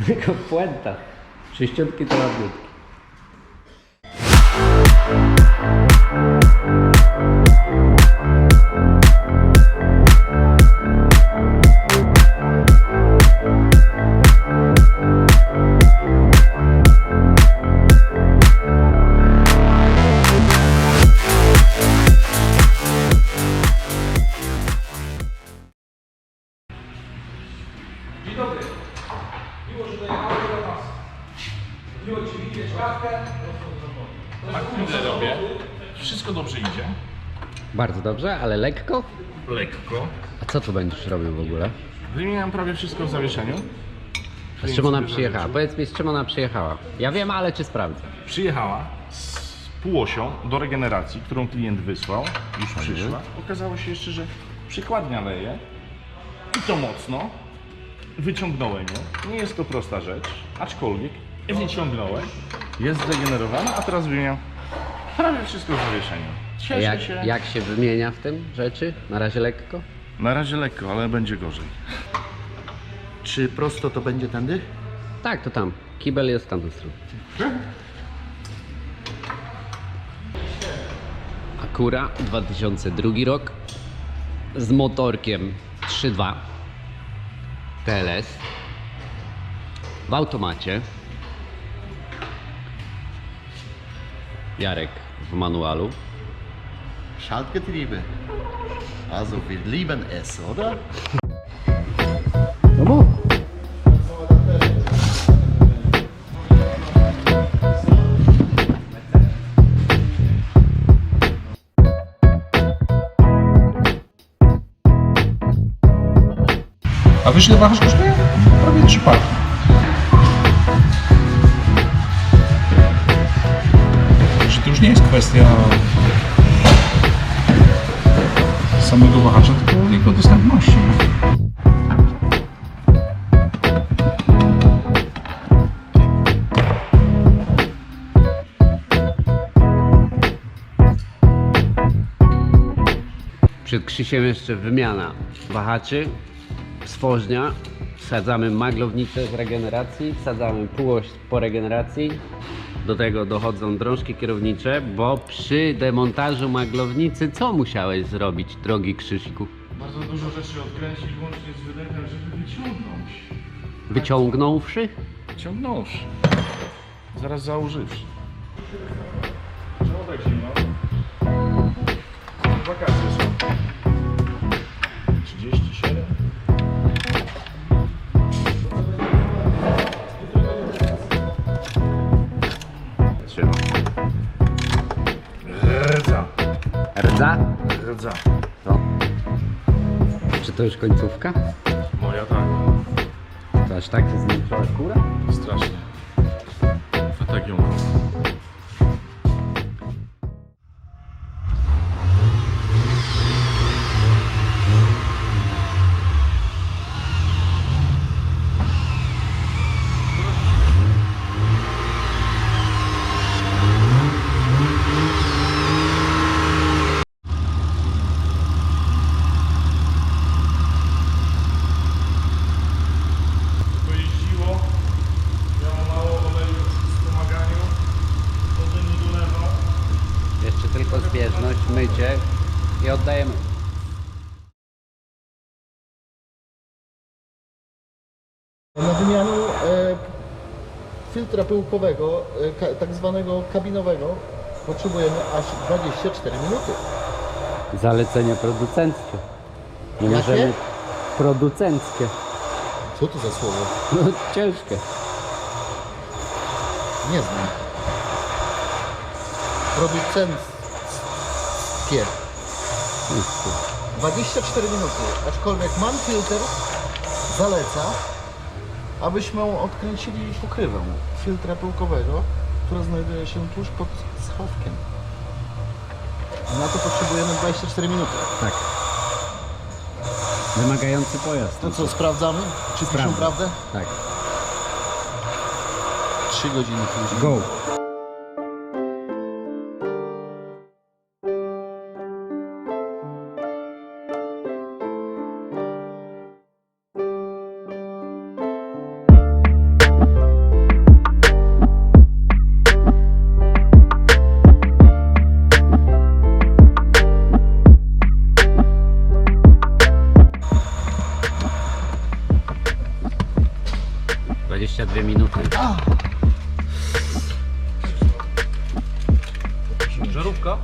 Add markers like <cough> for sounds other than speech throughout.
<laughs> Tylko w puentach. Sześciotki to ładniutki. Bardzo dobrze, ale lekko? Lekko. A co tu będziesz robił w ogóle? Wymieniam prawie wszystko w zawieszeniu. A z czym ona przyjechała? Powiedz mi, z czym ona przyjechała. Ja wiem, ale czy sprawdzę. Przyjechała z półosią do regeneracji, którą klient wysłał. Już przyszła. Okazało się jeszcze, że przykładnia leje. I to mocno. Wyciągnąłem ją. Nie jest to prosta rzecz, aczkolwiek wyciągnąłem. Jest zregenerowana, a teraz wymieniam prawie wszystko w zawieszeniu. Cieszę Jak, się. jak się wymienia w tym rzeczy? Na razie lekko? Na razie lekko, ale będzie gorzej. Czy prosto to będzie tędy? Tak, to tam. Kibel jest w tamtą stronę. Akura 2002 rok z motorkiem 3.2 TLS w automacie. Jarek w manualu. Schaltgetriebe. Also wir lieben es, oder? A wiesz ile wachlarz kosztuje? Prawie trzy parki. Że to już nie jest kwestia samego wahacza, tylko jego dostępności. Przed Krzysiem jeszcze wymiana wahaczy, stworznia. Wsadzamy maglownicę z regeneracji, wsadzamy półoś po regeneracji. Do tego dochodzą drążki kierownicze, bo przy demontażu maglownicy co musiałeś zrobić, drogi Krzyśku? Bardzo dużo rzeczy odkręcić łącznie z wydechem, żeby wyciągnąć. Wyciągnąwszy? Ciągnąwszy. Zaraz założywszy. Czemu tak zimno? Wakacje Rdza. To. Czy to już końcówka? Moja tak. To aż tak się zmęczyła kura? Strasznie. A tak ją kocham. To jeździło. Miało mało oleju w wspomaganiu. Potem nie dolewał. Jeszcze tylko zbieżność, mycie i oddajemy. Na wymianę e, filtra pyłkowego, e, tak zwanego kabinowego, potrzebujemy aż 24 minuty. Zalecenie producenckie. Nie Jakie? możemy... Producenckie. Co to za słowo? No ciężkie. Nie znam. Producenckie. 24 minuty, aczkolwiek man filtr zaleca, abyśmy odkręcili pokrywę filtra pyłkowego, która znajduje się tuż pod schowkiem. Na to potrzebujemy 24 minuty. Tak. Wymagający pojazd. To co, sprawdzamy? Czy piszą Sprawdzam. prawdę? Tak. 3 godziny później. Go. 22 minuty. Żarówka?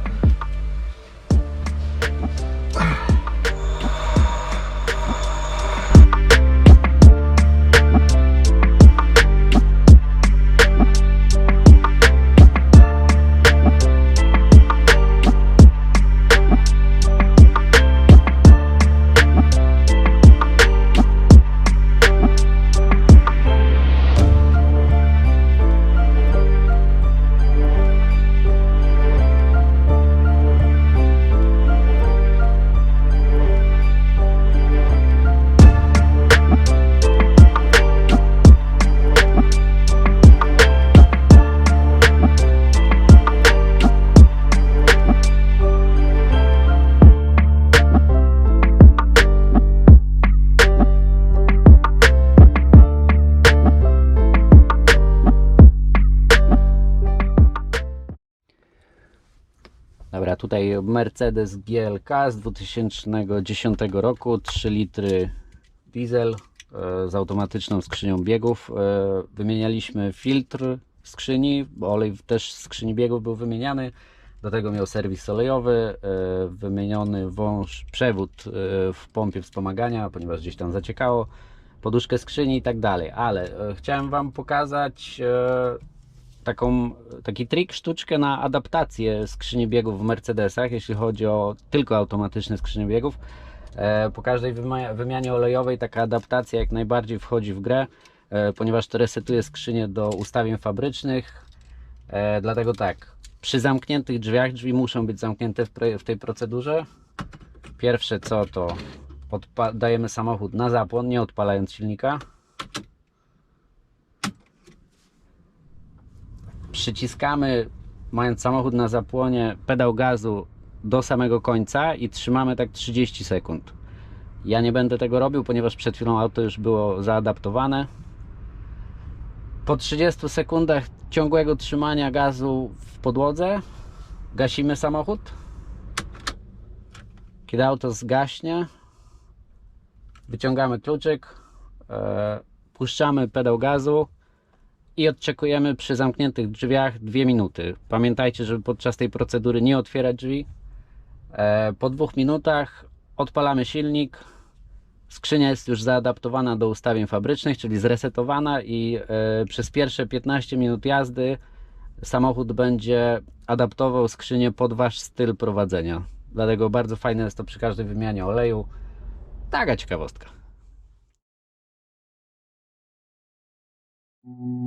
Tutaj Mercedes GLK z 2010 roku, 3 litry diesel e, z automatyczną skrzynią biegów. E, Wymienialiśmy filtr w skrzyni, bo olej też z skrzyni biegów był wymieniany. Do tego miał serwis olejowy, e, wymieniony wąż, przewód w pompie wspomagania, ponieważ gdzieś tam zaciekało, poduszkę skrzyni i tak dalej. Ale chciałem Wam pokazać taką, taki trik, sztuczkę na adaptację skrzyni biegów w Mercedesach, jeśli chodzi o tylko automatyczne skrzynie biegów. E, po każdej wymianie olejowej taka adaptacja jak najbardziej wchodzi w grę, e, ponieważ to resetuje skrzynię do ustawień fabrycznych. E, dlatego tak, przy zamkniętych drzwiach, drzwi muszą być zamknięte w, tej procedurze. Pierwsze co to dajemy samochód na zapłon, nie odpalając silnika. Przyciskamy, mając samochód na zapłonie, pedał gazu do samego końca i trzymamy tak 30 sekund. Ja nie będę tego robił, ponieważ przed chwilą auto już było zaadaptowane. Po 30 sekundach ciągłego trzymania gazu w podłodze gasimy samochód. Kiedy auto zgaśnie, wyciągamy kluczyk, e, puszczamy pedał gazu i odczekujemy przy zamkniętych drzwiach 2 minuty. Pamiętajcie, żeby podczas tej procedury nie otwierać drzwi. E, Po dwóch minutach odpalamy silnik. Skrzynia jest już zaadaptowana do ustawień fabrycznych, czyli zresetowana i e, przez pierwsze 15 minut jazdy samochód będzie adaptował skrzynię pod Wasz styl prowadzenia. Dlatego bardzo fajne jest to przy każdej wymianie oleju. Taka ciekawostka. Thank